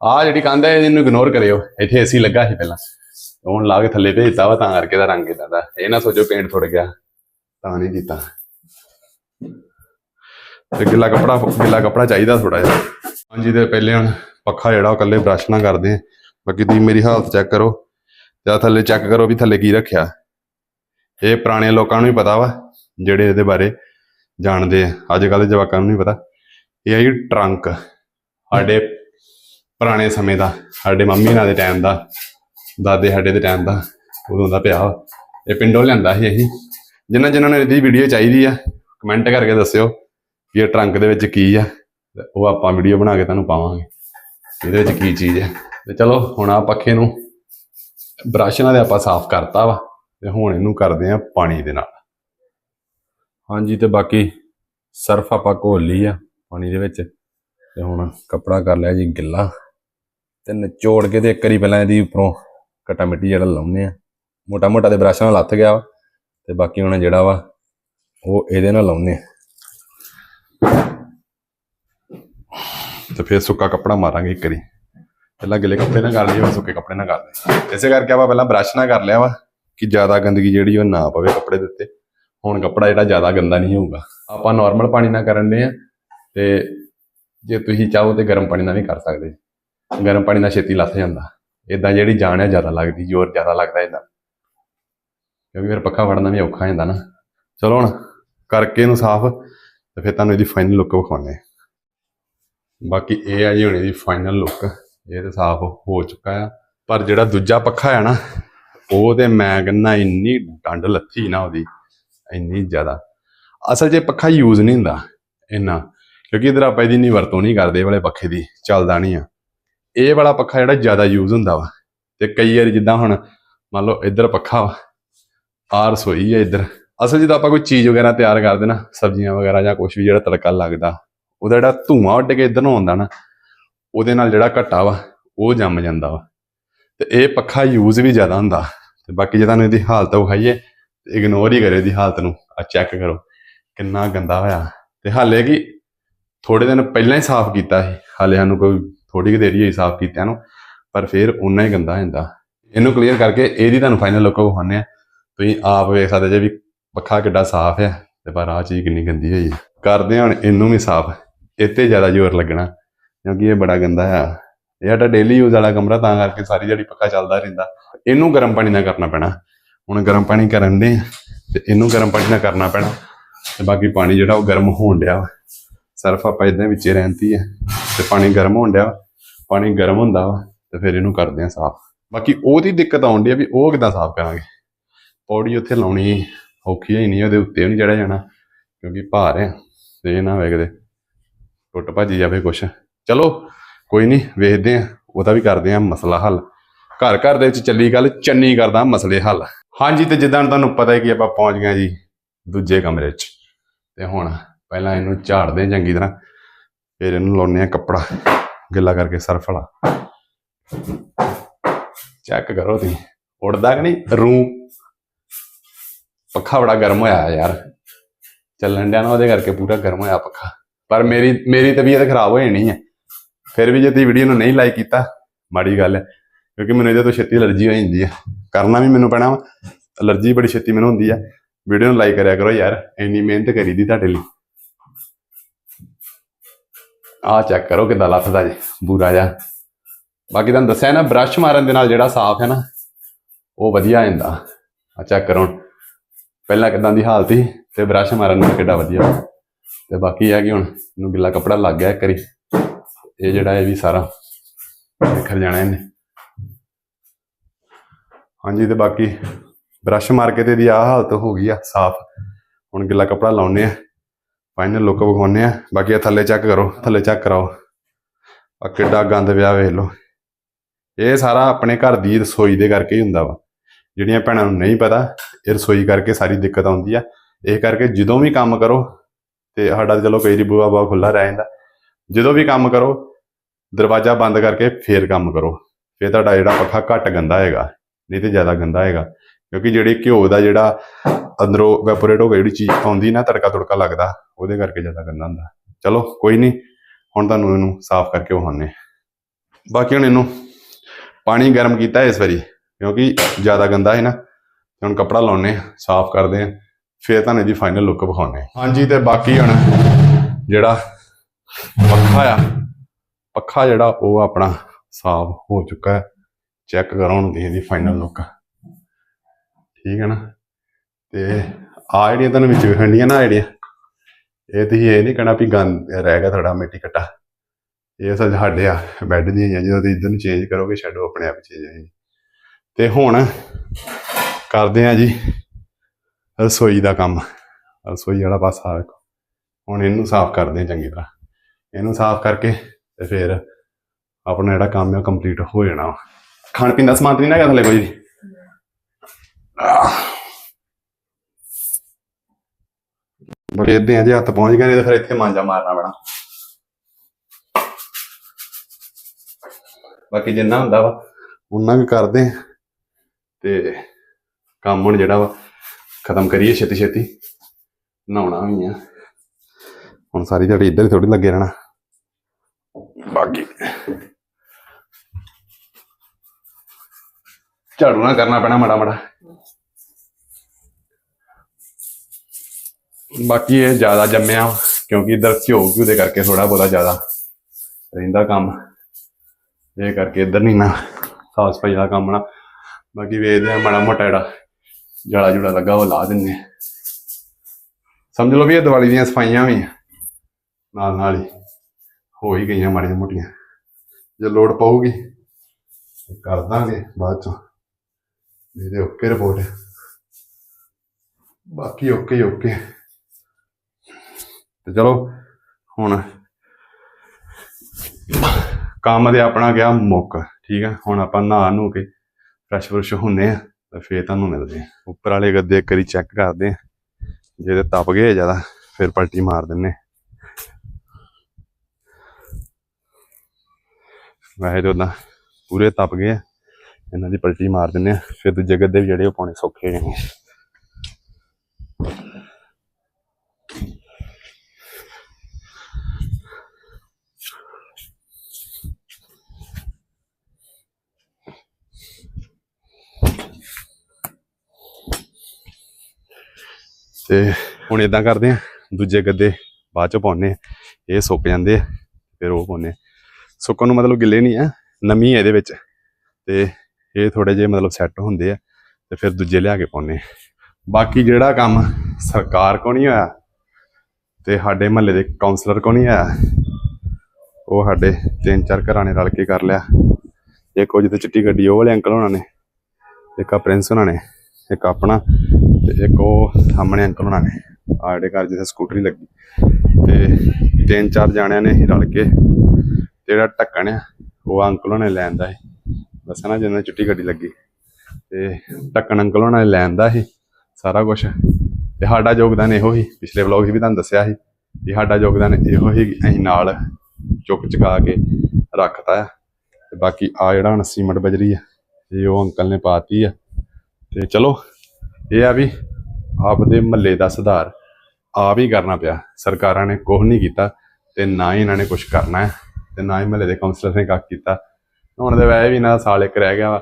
ਆ ਜਿਹੜੀ ਕੰਧ ਹੈ, ਇਹਨੂੰ ਇਗਨੋਰ ਕਰਿਓ। ਇੱਥੇ ਏਸੀ ਲੱਗਾ ਸੀ ਪਹਿਲਾਂ। ਹੁਣ ਲਾ ਕੇ ਥੱਲੇ ਭੇਜਤਾ ਵਾ, ਤਾਂ ਕਰਕੇ ਦਾ ਰੰਗ ਇਦਾਂ ਦਾ। ਇਹ ਨਾ ਸੋਚੋ ਪੇਂਟ ਥੁੜ ਗਿਆ। ਤਾਂ ਨਹੀਂ ਕੀਤਾ। ਤੇ ਗਿੱਲਾ ਕੱਪੜਾ ਗਿੱਲਾ ਕੱਪੜਾ ਚਾਹੀਦਾ ਥੋੜਾ ਜਿਹਾ। ਹਾਂਜੀ, ਤੇ ਪਹਿਲੇ ਹੁਣ ਪੱਖਾ ਜਿਹੜਾ ਉਹ ਇਕੱਲੇ ਬ੍ਰਸ਼ ਨਾ ਕਰਦੇ ਬਾਕੀ ਤੁਸੀਂ ਮੇਰੀ ਹਾਲਤ ਚੈੱਕ ਕਰੋ। ਜਾਂ ਥੱਲੇ ਚੈੱਕ ਕਰੋ ਵੀ ਥੱਲੇ ਕੀ ਰੱਖਿਆ। ਇਹ ਪੁਰਾਣੇ ਲੋਕਾਂ ਨੂੰ ਹੀ ਪਤਾ ਵਾ, ਜਿਹੜੇ ਇਹਦੇ ਬਾਰੇ ਜਾਣਦੇ ਆ। ਅੱਜ ਕੱਲ੍ਹ ਦੇ ਜਵਾਕਾਂ ਨੂੰ ਨਹੀਂ ਪਤਾ। ਇਹ ਹੈ ਜੀ ਟਰੰਕ ਸਾਡੇ ਪੁਰਾਣੇ ਸਮੇਂ ਦਾ, ਸਾਡੇ ਮੰਮੀ ਨਾਲ ਦੇ ਟਾਈਮ ਦਾ, ਦਾਦੇ ਸਾਡੇ ਦੇ ਟਾਈਮ ਦਾ, ਉਦੋਂ ਦਾ ਪਿਆ ਵਾ। ਇਹ ਪਿੰਡੋਂ ਲਿਆਂਦਾ ਸੀ ਅਸੀਂ। ਜਿਨ੍ਹਾਂ ਜਿਨ੍ਹਾਂ ਨੂੰ ਇਹਦੀ ਵੀਡੀਓ ਚਾਹੀਦੀ ਆ ਕਮੈਂਟ ਕਰਕੇ ਦੱਸਿਓ ਕਿ ਇਹ ਟਰੰਕ ਦੇ ਵਿੱਚ ਕੀ ਆ। ਉਹ ਆਪਾਂ ਵੀਡੀਓ ਬਣਾ ਕੇ ਤੁਹਾਨੂੰ ਪਾਵਾਂਗੇ। ਇਹਦੇ ਵਿੱਚ ਕੀ ਚੀਜ਼ ਹੈ ਤੇ ਚਲੋ, ਹੁਣ ਆ ਪੱਖੇ ਨੂੰ ਬ੍ਰਸ਼ ਨਾਲ ਤੇ ਆਪਾਂ ਸਾਫ਼ ਕਰਤਾ ਵਾ ਤੇ ਹੁਣ ਇਹਨੂੰ ਕਰਦੇ ਆ ਪਾਣੀ ਦੇ ਨਾਲ। ਹਾਂਜੀ, ਤੇ ਬਾਕੀ ਸਰਫ ਆਪਾਂ ਘੋਲ ਲਈ ਆ ਪਾਣੀ ਦੇ ਵਿੱਚ। ਤੇ ਹੁਣ ਕੱਪੜਾ ਕਰ ਲਿਆ ਜੀ ਗਿੱਲਾ। ਤੇ ਨਿਚੋੜ ਕੇ ਤੇ ਇੱਕ ਵਾਰੀ ਪਹਿਲਾਂ ਇਹਦੀ ਉੱਪਰੋਂ ਕਟਾ ਮਿੱਟੀ ਜਿਹੜਾ ਲਾਉਂਦੇ ਆ। ਮੋਟਾ ਮੋਟਾ ਤੇ ਬ੍ਰਸ਼ ਨਾਲ ਲੱਥ ਗਿਆ ਵਾ ਤੇ ਬਾਕੀ ਹੁਣ ਜਿਹੜਾ ਵਾ ਉਹ ਇਹਦੇ ਨਾਲ ਲਾਉਂਦੇ ਆ। ਤੇ ਫਿਰ ਸੁੱਕਾ ਕੱਪੜਾ ਮਾਰਾਂਗੇ ਇੱਕ ਵਾਰੀ। ਪਹਿਲਾਂ ਗਿੱਲੇ ਕੱਪੜੇ ਨਾਲ ਕਰ ਲਈਏ ਸੁੱਕੇ ਕੱਪੜੇ ਨਾਲ ਕਰ ਲਈਏ। ਇਸੇ ਕਰਕੇ ਆਪਾਂ ਪਹਿਲਾਂ ਬ੍ਰਸ਼ ਨਾਲ ਕਰ ਲਿਆ ਵਾ ਕਿ ਜ਼ਿਆਦਾ ਗੰਦਗੀ ਜਿਹੜੀ ਉਹ ਨਾ ਪਵੇ ਕੱਪੜੇ ਦੇ ਉੱਤੇ। ਹੁਣ ਕੱਪੜਾ ਜਿਹੜਾ ਜ਼ਿਆਦਾ ਗੰਦਾ ਨਹੀਂ ਹੋਊਗਾ। ਆਪਾਂ ਨਾਰਮਲ ਪਾਣੀ ਨਾਲ ਕਰਨ ਦੇ ਆ ਤੇ ਜੇ ਤੁਸੀਂ ਚਾਹੋ ਤੇ ਗਰਮ ਪਾਣੀ ਨਾਲ ਵੀ ਕਰ ਸਕਦੇ ਗਰਮ ਪਾਣੀ ਨਾਲ ਛੇਤੀ ਲੱਥ ਜਾਂਦਾ। ਇਦਾਂ ਜਿਹੜੀ ਜਾਨ ਹੈ ਜ਼ਿਆਦਾ ਲੱਗਦੀ, ਜ਼ੋਰ ਜ਼ਿਆਦਾ ਲੱਗਦਾ ਇਦਾਂ ਕਿਉਂਕਿ ਫਿਰ ਪੱਖਾ ਫੜਨਾ ਵੀ ਔਖਾ ਹੁੰਦਾ ਨਾ। ਚਲੋ ਹੁਣ, ਕਰਕੇ ਇਹਨੂੰ ਸਾਫ਼, ਤੇ ਫਿਰ ਤੁਹਾਨੂੰ ਇਹਦੀ ਫਾਈਨਲ ਲੁੱਕ ਵਿਖਾਉਂਦੇ ਬਾਕੀ ਇਹ ਆ ਜੀ ਹੁਣ ਇਹਦੀ ਫਾਈਨਲ ਲੁੱਕ ਇਹ ਤੇ ਸਾਫ਼ ਹੋ ਚੁੱਕਾ ਆ। ਪਰ ਜਿਹੜਾ ਦੂਜਾ ਪੱਖਾ ਆ ਨਾ, ਉਹ ਤੇ ਮੈਂ ਕਹਿੰਦਾ ਇੰਨੀ ਡੰਡ ਲੱਥੀ ਨਾ ਉਹਦੀ, ਇੰਨੀ ਜ਼ਿਆਦਾ। ਅਸਲ 'ਚ ਇਹ ਪੱਖਾ ਯੂਜ਼ ਨਹੀਂ ਹੁੰਦਾ, ਇੰਨਾ। ਕਿਉਂਕਿ ਇਧਰ ਆਪਾਂ ਇਹਦੀ ਨਹੀਂ ਵਰਤੋਂ ਨਹੀਂ ਕਰਦੇ ਵਾਲੇ ਪੱਖੇ ਦੀ, ਚੱਲਦਾ ਨਹੀਂ ਆ। ਇਹ ਵਾਲਾ ਪੱਖਾ ਜਿਹੜਾ ਜ਼ਿਆਦਾ ਯੂਜ਼ ਹੁੰਦਾ ਵਾ, ਤੇ ਕਈ ਵਾਰੀ ਜਿੱਦਾਂ ਹੁਣ ਮੰਨ ਲਓ ਇੱਧਰ ਪੱਖਾ ਵਾ ਆ ਰਸੋਈ ਹੈ ਇੱਧਰ। ਅਸਲ ਜਿੱਦਾਂ ਆਪਾਂ ਕੋਈ ਚੀਜ਼ ਵਗੈਰਾ ਤਿਆਰ ਕਰਦੇ ਨਾ, ਸਬਜ਼ੀਆਂ ਵਗੈਰਾ ਜਾਂ ਕੁਝ ਵੀ ਜਿਹੜਾ ਤੜਕਾ ਲੱਗਦਾ, ਉਹਦਾ ਜਿਹੜਾ ਧੂਆਂ ਉੱਡ ਕੇ ਇੱਧਰ ਨੂੰ ਆਉਂਦਾ ਨਾ, ਉਹਦੇ ਨਾਲ ਜਿਹੜਾ ਘੱਟਾ ਵਾ, ਉਹ ਜੰਮ ਜਾਂਦਾ ਵਾ। ਤੇ ਇਹ ਪੱਖਾ ਯੂਜ਼ ਵੀ ਜ਼ਿਆਦਾ ਹੁੰਦਾ। ਤੇ ਬਾਕੀ ਜੇ ਤੁਹਾਨੂੰ ਇਹਦੀ ਹਾਲਤ ਵਿਖਾਈਏ ਇਗਨੋਰ ਹੀ ਕਰੇ ਇਹਦੀ ਹਾਲਤ ਨੂੰ, ਆ ਚੈੱਕ ਕਰੋ ਕਿੰਨਾ ਗੰਦਾ ਹੋਇਆ। ਤੇ ਹਾਲੇ ਕਿ ਥੋੜੇ ਦਿਨ ਪਹਿਲਾਂ ਹੀ ਸਾਫ਼ ਕੀਤਾ ਸੀ, ਹਾਲੇ ਸਾਨੂੰ ਕੋਈ ਥੋੜੀ ਜਿਹੀ ਦੇਰੀ ਹੋਈ ਸਾਫ਼ ਕੀਤਿਆਂ ਨੂੰ ਪਰ ਫਿਰ ਉਨਾ ਹੀ ਗੰਦਾ ਹੁੰਦਾ ਇਹਨੂੰ ਕਲੀਅਰ ਕਰਕੇ ਇਹਦੀ ਤੁਹਾਨੂੰ ਫਾਈਨਲ ਲੁੱਕ ਵਿਖਾਉਂਦੇ ਆ ਤੁਸੀਂ ਆਪ ਵੇਖ ਸਕਦੇ ਜੇ ਵੀ ਪੱਖਾ ਕਿੱਡਾ ਸਾਫ਼ ਹੈ ਤੇ ਪਰ ਆਹ ਚੀਜ਼ ਕਿੰਨੀ ਗੰਦੀ ਹੋਈ ਕਰਦੇ ਹਾਂ ਹੁਣ ਇਹਨੂੰ ਵੀ ਸਾਫ਼। ਇੱਥੇ ਜ਼ਿਆਦਾ ਜ਼ੋਰ ਲੱਗਣਾ, ਕਿਉਂਕਿ ਇਹ ਬੜਾ ਗੰਦਾ ਹੈ। ਇਹ ਸਾਡਾ ਡੇਲੀ ਯੂਜ਼ ਵਾਲਾ ਕਮਰਾ, ਤਾਂ ਕਰਕੇ ਸਾਰੀ ਜਿਹੜੀ ਪੱਖਾ ਚੱਲਦਾ ਰਹਿੰਦਾ। ਇਹਨੂੰ ਗਰਮ ਪਾਣੀ ਨਾਲ ਕਰਨਾ ਪੈਣਾ। ਹੁਣ ਗਰਮ ਪਾਣੀ ਕਰਨ ਦੇ ਤੇ ਇਹਨੂੰ ਗਰਮ ਪਾਣੀ ਨਾਲ ਕਰਨਾ ਪੈਣਾ। ਤੇ ਬਾਕੀ ਪਾਣੀ ਜਿਹੜਾ ਉਹ ਗਰਮ ਹੋਣ ਡਿਆ ਵਾ। ਸਰਫ ਆਪਾਂ ਇਦਾਂ ਵਿੱਚੇ ਰਹਿੰਦੀ ਹੈ। ਤੇ ਪਾਣੀ ਗਰਮ ਹੋਣ ਡਿਆ ਵਾ। ਪਾਣੀ ਗਰਮ ਹੁੰਦਾ ਵਾ ਤੇ ਫਿਰ ਇਹਨੂੰ ਕਰਦੇ ਆ ਸਾਫ਼। ਬਾਕੀ ਉਹਦੀ ਦਿੱਕਤ ਆਉਣ ਡਈ ਆ ਵੀ ਉਹ ਕਿਦਾਂ ਸਾਫ਼ ਕਰਾਂਗੇ। ਪੌੜੀ ਉੱਥੇ ਲਾਉਣੀ ਔਖੀ ਹੀ ਨਹੀਂ, ਉਹਦੇ ਉੱਤੇ ਨਹੀਂ ਚੜਿਆ ਜਾਣਾ, ਕਿਉਂਕਿ ਭਾਰ ਆ, ਤੇ ਇਹ ਨਾ ਹੋਵੇ ਕਿਤੇ ਟੁੱਟ ਭੱਜ ਜਾਵੇ ਕੁਛ। ਚਲੋ, ਕੋਈ ਨਹੀਂ ਵੇਖਦੇ ਆ, ਉਹਦਾ ਵੀ ਕਰਦੇ ਆ ਮਸਲਾ ਹੱਲ। ਘਰ ਘਰ ਦੇ ਵਿੱਚ ਚੱਲੀ ਗੱਲ, ਚੰਨੀ ਕਰਦਾ ਮਸਲੇ ਹੱਲ। ਹਾਂਜੀ, ਤੇ ਜਿੱਦਾਂ ਤੁਹਾਨੂੰ ਪਤਾ ਹੈ ਕਿ ਆਪਾਂ ਪਹੁੰਚ ਗਏ ਜੀ ਦੂਜੇ ਕਮਰੇ 'ਚ। ਤੇ ਹੁਣ ਪਹਿਲਾਂ ਇਹਨੂੰ ਝਾੜਦੇ ਹਾਂ ਚੰਗੀ ਤਰ੍ਹਾਂ। ਫਿਰ ਇਹਨੂੰ ਲਾਉਨੇ ਆ ਕੱਪੜਾ, ਗਿੱਲਾ ਕਰਕੇ ਸਰਫ ਵਾਲਾ। ਚੈੱਕ ਕਰੋ ਤੁਸੀਂ ਉੜਦਾ ਕਿ ਨਹੀਂ? ਰੂ। ਪੱਖਾ ਬੜਾ ਗਰਮ ਹੋਇਆ ਯਾਰ। ਚੱਲਣ ਡਿਆ ਨਾ ਉਹਦੇ ਕਰਕੇ ਪੂਰਾ ਗਰਮ ਹੋਇਆ ਪੱਖਾ। ਪਰ ਮੇਰੀ ਮੇਰੀ ਤਬੀਅਤ ਖਰਾਬ ਹੋ ਜਾਣੀ ਹੈ। ਫਿਰ ਵੀ ਜੇ ਤੁਸੀਂ ਵੀਡੀਓ ਨੂੰ ਨਹੀਂ ਲਾਈਕ ਕੀਤਾ, ਮਾੜੀ ਗੱਲ ਹੈ, ਕਿਉਂਕਿ ਮੈਨੂੰ ਇਹਦੇ ਤੋਂ ਛੇਤੀ ਅਲਰਜੀ ਹੋ ਜਾਂਦੀ ਹੈ। ਕਰਨਾ ਵੀ ਮੈਨੂੰ ਪੈਣਾ ਅਲਰਜੀ ਬੜੀ ਛੇਤੀ ਮੈਨੂੰ ਹੁੰਦੀ ਹੈ। ਵੀਡੀਓ ਨੂੰ ਲਾਈਕ ਕਰਿਆ ਕਰੋ ਯਾਰ, ਇੰਨੀ ਮਿਹਨਤ ਕਰੀ ਦੀ ਤੁਹਾਡੇ ਲਈ। ਆਹ ਚੈੱਕ ਕਰੋ ਕਿਦਾਂ ਲੱਥਦਾ ਜੇ, ਬੂਰਾ ਜਾ ਬਾਕੀ ਤੁਹਾਨੂੰ ਦੱਸਿਆ ਨਾ ਬ੍ਰਸ਼ ਮਾਰਨ ਦੇ ਨਾਲ ਜਿਹੜਾ ਸਾਫ਼ ਹੈ ਨਾ, ਉਹ ਵਧੀਆ ਆ ਜਾਂਦਾ। ਆ ਚੈੱਕ ਕਰੋ ਹੁਣ। ਪਹਿਲਾਂ ਕਿਦਾਂ ਦੀ ਹਾਲਤ ਸੀ, ਤੇ ਬ੍ਰਸ਼ ਮਾਰਨ ਨਾਲ ਕਿੱਡਾ ਵਧੀਆ ਹੋਇਆ। ਤੇ ਬਾਕੀ ਇਹ ਕਿ ਹੁਣ ਇਹਨੂੰ ਗਿੱਲਾ ਕੱਪੜਾ ਲੱਗ ਗਿਆ ਇੱਕ ਵਾਰੀ। ਇਹ ਜਿਹੜਾ ਇਹ ਵੀ ਸਾਰਾ ਨਿਖਰ ਜਾਣਾ ਇਹਨੇ। ਹਾਂਜੀ, ਤੇ ਬਾਕੀ ਬ੍ਰਸ਼ ਮਾਰ ਕੇ ਤੇ ਇਹਦੀ ਆਹ ਹਾਲਤ ਹੋ ਗਈ ਆ, ਸਾਫ਼। ਹੁਣ ਗਿੱਲਾ ਕੱਪੜਾ ਲਾਉਨੇ ਆ। ਫਾਈਨਲ ਲੁੱਕ ਵਿਖਾਉਨੇ ਆ ਬਾਕੀ ਇਹ ਥੱਲੇ ਚੈੱਕ ਕਰੋ। ਥੱਲੇ ਚੈੱਕ ਕਰਾਓ। ਆ ਕਿੱਡਾ ਗੰਦ ਵਿਆਹ ਵੇਖ ਲਓ। ਇਹ ਸਾਰਾ ਆਪਣੇ ਘਰ ਦੀ ਰਸੋਈ ਦੇ ਕਰਕੇ ਹੀ ਹੁੰਦਾ ਵਾ। ਜਿਹੜੀਆਂ ਭੈਣਾਂ ਨੂੰ ਨਹੀਂ ਪਤਾ, ਇਹ ਰਸੋਈ ਕਰਕੇ ਸਾਰੀ ਦਿੱਕਤ ਆਉਂਦੀ ਆ। ਇਹ ਕਰਕੇ ਜਦੋਂ ਵੀ ਕੰਮ ਕਰੋ, ਤੇ ਸਾਡਾ ਚਲੋ ਕਈ ਵਾਰੀ ਬੂਹਾ ਬਾ ਖੁੱਲਾ ਰਹਿ ਜਾਂਦਾ। ਜਦੋਂ ਵੀ ਕੰਮ ਕਰੋ, ਦਰਵਾਜ਼ਾ ਬੰਦ ਕਰਕੇ ਫੇਰ ਕੰਮ ਕਰੋ। ਫੇਰ ਤੁਹਾਡਾ ਜਿਹੜਾ ਪੱਖਾ ਘੱਟ ਗੰਦਾ ਹੈਗਾ, ਨਹੀਂ ਤੇ ਜ਼ਿਆਦਾ ਗੰਦਾ ਹੈਗਾ। ਕਿਉਂਕਿ ਜਿਹੜੀ ਘਿਓ ਦਾ ਜਿਹੜਾ ਅੰਦਰੋਂ ਵੈਪੋਰੇਟ ਹੋ ਕੇ ਜਿਹੜੀ ਚੀਜ਼ ਆਉਂਦੀ ਨਾ ਤੜਕਾ ਤੁੜਕਾ ਲੱਗਦਾ, ਉਹਦੇ ਕਰਕੇ ਜ਼ਿਆਦਾ ਗੰਦਾ ਹੁੰਦਾ। ਚਲੋ, ਕੋਈ ਨਹੀਂ, ਹੁਣ ਤੁਹਾਨੂੰ ਇਹਨੂੰ ਸਾਫ਼ ਕਰਕੇ ਵਿਖਾਉਂਦੇ ਬਾਕੀ ਹੁਣ ਇਹਨੂੰ ਪਾਣੀ ਗਰਮ ਕੀਤਾ ਇਸ ਵਾਰੀ, ਕਿਉਂਕਿ ਜ਼ਿਆਦਾ ਗੰਦਾ ਹੈ ਨਾ। ਤੇ ਹੁਣ ਕੱਪੜਾ ਲਾਉਨੇ ਆ ਸਾਫ਼ ਕਰਦੇ ਆ ਫਿਰ ਤੁਹਾਨੂੰ ਇਹਦੀ ਫਾਈਨਲ ਲੁੱਕ ਵਿਖਾਉਂਦੇ ਹਾਂ। ਹਾਂਜੀ, ਤੇ ਬਾਕੀ ਹੁਣ ਜਿਹੜਾ ਪੱਖਾ ਆ, ਪੱਖਾ ਜਿਹੜਾ ਉਹ ਆਪਣਾ ਸਾਫ਼ ਹੋ ਚੁੱਕਾ ਹੈ। ਚੈੱਕ ਕਰੋ ਹੁਣ ਤੁਸੀਂ ਇਹਦੀ ਫਾਈਨਲ ਲੁੱਕ ਠੀਕ ਹੈ ਨਾ? ਤੇ ਆ ਜਿਹੜੀਆਂ ਤੁਹਾਨੂੰ ਵਿੱਚ ਵਿਖਣੀਆਂ ਨਾ ਆਹ ਜਿਹੜੀਆਂ ਇਹ ਤੁਸੀਂ ਇਹ ਨਹੀਂ ਕਹਿਣਾ ਵੀ ਗੰਦ ਰਹਿ ਗਿਆ ਤੁਹਾਡਾ ਮਿੱਟੀ ਕੱਟਾ। ਇਹ ਅਸਲ ਸਾਡੇ ਆ, ਬੈੱਡ ਦੀਆਂ ਹੀ ਆ, ਜਦੋਂ ਤੁਸੀਂ ਇਧਰ ਨੂੰ ਚੇਂਜ ਕਰੋਗੇ ਸ਼ੈਡੋ ਆਪਣੇ ਆਪ ਚੇਂਜ ਹੋ ਜਾਏਗੀ ਤੇ ਹੁਣ ਕਰਦੇ ਆ ਜੀ, ਰਸੋਈ ਦਾ ਕੰਮ। ਰਸੋਈ ਵਾਲਾ ਪਾਸਾ ਵੇਖੋ। ਹੁਣ ਇਹਨੂੰ ਸਾਫ਼ ਕਰਦੇ ਆ ਚੰਗੀ ਤਰ੍ਹਾਂ। ਇਹਨੂੰ ਸਾਫ਼ ਕਰਕੇ ਤੇ ਫਿਰ ਆਪਣਾ ਜਿਹੜਾ ਕੰਮ ਹੈ ਕੰਪਲੀਟ ਹੋ ਜਾਣਾ ਵਾ। ਖਾਣ ਪੀਣ ਦਾ ਸਮਾਨ ਤਾਂ ਨਹੀਂ ਨਾ ਹੈਗਾ ਥੱਲੇ ਕੋਈ ਵੀ? ਬੜੇ ਇਦਾਂ ਆ, ਜੇ ਹੱਥ ਪਹੁੰਚ ਗਏ ਨਹੀਂ ਤਾਂ ਫਿਰ ਇੱਥੇ ਮਾਂਜਾ ਮਾਰਨਾ ਪੈਣਾ। ਬਾਕੀ ਜਿੰਨਾ ਹੁੰਦਾ ਵਾ ਉਹਨਾਂ ਵੀ ਕਰਦੇ ਆ। ਤੇ ਕੰਮ ਹੁਣ ਜਿਹੜਾ ਵਾ, ਖਤਮ ਕਰੀਏ ਛੇਤੀ ਛੇਤੀ। ਨਹਾਉਣਾ ਵੀ ਆ। ਹੁਣ ਸਾਰੀ ਦਿਹਾੜੀ ਇੱਧਰ ਹੀ ਥੋੜੀ ਲੱਗੇ ਰਹਿਣਾ। ਬਾਕੀ ਝਾੜੂ ਨਾ ਕਰਨਾ ਪੈਣਾ ਮਾੜਾ ਮਾੜਾ। ਬਾਕੀ ਇਹ ਜ਼ਿਆਦਾ ਜੰਮਿਆ ਕਿਉਂਕਿ ਇੱਧਰ ਘਿਓ ਘਿਓ ਦੇ ਕਰਕੇ ਥੋੜਾ ਬਹੁਤਾ ਜ਼ਿਆਦਾ ਰਹਿੰਦਾ ਕੰਮ। ਇਹ ਕਰਕੇ ਇੱਧਰ ਨਹੀਂ ਨਾ ਸਾਫ਼ ਸਫ਼ਾਈ ਦਾ ਕੰਮ ਨਾ ਬਾਕੀ ਵੇਖਦੇ ਆ ਮਾੜਾ ਮੋਟਾ ਜਿਹੜਾ ਜੜਾ ਜੁੜਾ ਲੱਗਾ ਉਹ ਲਾ ਦਿੰਨੇ ਸਮਝ ਲਓ ਵੀ ਇਹ ਦੀਵਾਲੀ ਦੀਆਂ ਸਫਾਈਆਂ ਵੀ ਨਾਲ ਨਾਲ ਹੀ ਹੋ ਹੀ ਗਈਆਂ ਮਾੜੀਆਂ ਮੋਟੀਆਂ। ਜੇ ਲੋੜ ਪਊਗੀ ਕਰ ਦਾਂਗੇ ਬਾਅਦ ਚੋਂ। ਇਹਦੇ ਓਕੇ ਰਿਪੋਰਟ ਬਾਕੀ ਓਕੇ ਓਕੇ। ਤੇ ਚਲੋ, ਹੁਣ ਕੰਮ ਦੇ ਆਪਣਾ ਗਿਆ ਮੁੱਕ, ਠੀਕ ਹੈ ਹੁਣ ਆਪਾਂ ਨਹਾ ਨੂ ਕੇ ਫਰੈਸ਼ ਫਰੈਸ਼ ਹੁੰਨੇ ਆ, ਤੇ ਫੇਰ ਤੁਹਾਨੂੰ ਮਿਲਦੇ ਆ। ਉੱਪਰ ਵਾਲੇ ਗੱਦੇ ਇੱਕ ਵਾਰੀ ਚੈੱਕ ਕਰਦੇ ਆ, ਜੇ ਤਪ ਗਏ ਜ਼ਿਆਦਾ, ਫਿਰ ਪਲਟੀ ਮਾਰ ਦਿੰਨੇ ਵੈਸੇ ਤਾਂ ਉਦਾਂ ਪੂਰੇ ਤਪ ਗਏ ਆ, ਇਹਨਾਂ ਦੀ ਪਲਟੀ ਮਾਰ ਦਿੰਨੇ ਆ, ਫਿਰ ਦੂਜੇ ਗੱਦੇ ਵੀ ਜਿਹੜੇ ਉਹ ਪਾਉਣੇ ਸੌਖੇ ਹੋ ਤੇ ਹੁਣ ਇਦਾਂ ਕਰਦੇ ਆ ਦੂਜੇ ਗੱਦੇ ਬਾਅਦ ਚ ਪਾਉਨੇ ਇਹ ਸੁੱਕ ਜਾਂਦੇ ਆ, ਫਿਰ ਉਹ ਪਾਉਨੇ ਸੁੱਕਣ ਨੂੰ ਮਤਲਬ ਗਿੱਲੇ ਨਹੀਂ ਆ, ਨਮੀ ਹੈ ਇਹਦੇ ਵਿੱਚ। ਤੇ ਇਹ ਥੋੜੇ ਜਿਹੇ ਮਤਲਬ ਸੈੱਟ ਹੁੰਦੇ ਆ, ਤੇ ਫਿਰ ਦੂਜੇ ਲਿਆ ਕੇ ਪਾਉਨੇ ਬਾਕੀ ਜਿਹੜਾ ਕੰਮ ਸਰਕਾਰ ਕੋ ਨਹੀਂ ਹੋਇਆ ਤੇ ਸਾਡੇ ਮਹੱਲੇ ਦੇ ਕਾਉਂਸਲਰ ਕੋ ਨਹੀਂ ਹੋਇਆ ਉਹ ਸਾਡੇ ਤਿੰਨ ਚਾਰ ਘਰਾਂ ਨੇ ਰਲ ਕੇ ਕਰ ਲਿਆ। ਇੱਕ ਉਹ ਜਿੱਥੇ ਚਿੱਟੀ ਗੱਡੀ, ਉਹ ਵਾਲੇ ਅੰਕਲ ਉਹਨਾਂ ਨੇ, ਇੱਕ ਆ ਪ੍ਰਿੰਸ ਉਹਨਾਂ ਨੇ, ਇੱਕ ਆਪਣਾ। ਤੇ ਇੱਕ ਉਹ ਸਾਹਮਣੇ ਅੰਕਲ ਹੋਣਾ ਨੇ ਆ ਜਿਹੜੇ ਘਰ ਜਿੱਥੇ ਸਕੂਟਰੀ ਲੱਗੀ। ਤੇ ਤਿੰਨ ਚਾਰ ਜਾਣਿਆਂ ਨੇ ਹੀ ਰਲ ਕੇ ਤੇ ਜਿਹੜਾ ਢੱਕਣ ਆ, ਉਹ ਅੰਕਲ ਹੋਣਾ ਨੇ ਲੈਣ ਦਾ ਸੀ। ਦੱਸਿਆ ਨਾ ਜਿੰਨਾ ਚਿੱਟੀ ਗੱਡੀ ਲੱਗੀ। ਤੇ ਢੱਕਣ ਅੰਕਲ ਹੋਣਾ ਨੇ ਲੈਣ ਦਾ ਸੀ, ਸਾਰਾ ਕੁਝ ਤੇ ਸਾਡਾ ਯੋਗਦਾਨ ਇਹੋ ਹੀ ਪਿਛਲੇ ਵਲੌਗ 'ਚ ਵੀ ਤੁਹਾਨੂੰ ਦੱਸਿਆ ਸੀ ਵੀ ਸਾਡਾ ਯੋਗਦਾਨ ਇਹੋ ਹੀ ਕਿ ਅਸੀਂ ਨਾਲ ਚੁੱਕ ਚੁਕਾ ਕੇ ਰੱਖਤਾ ਆ। ਤੇ ਬਾਕੀ ਆ ਜਿਹੜਾ ਹੁਣ ਸੀਮਟ ਬਜਰੀ ਆ, ਇਹ ਉਹ ਅੰਕਲ ਨੇ ਪਾਤੀ ਆ। ਤੇ ਚਲੋ ਇਹ ਆ ਵੀ ਆਪਦੇ ਮਹੱਲੇ ਦਾ ਸੁਧਾਰ ਆਪ ਹੀ ਕਰਨਾ ਪਿਆ। ਸਰਕਾਰਾਂ ਨੇ ਕੁਝ ਨਹੀਂ ਕੀਤਾ ਤੇ ਨਾ ਹੀ ਇਹਨਾਂ ਨੇ ਕੁਝ ਕਰਨਾ ਹੈ ਤੇ ਨਾ ਹੀ ਮਹੱਲੇ ਦੇ ਕਾਉਂਸਲਰ ਨੇ ਕੱਖ ਕੀਤਾ। ਹੁਣ ਦੇ ਵੈਸੇ ਵੀ ਨਾ ਸਾਲ ਇੱਕ ਰਹਿ ਗਿਆ ਵਾ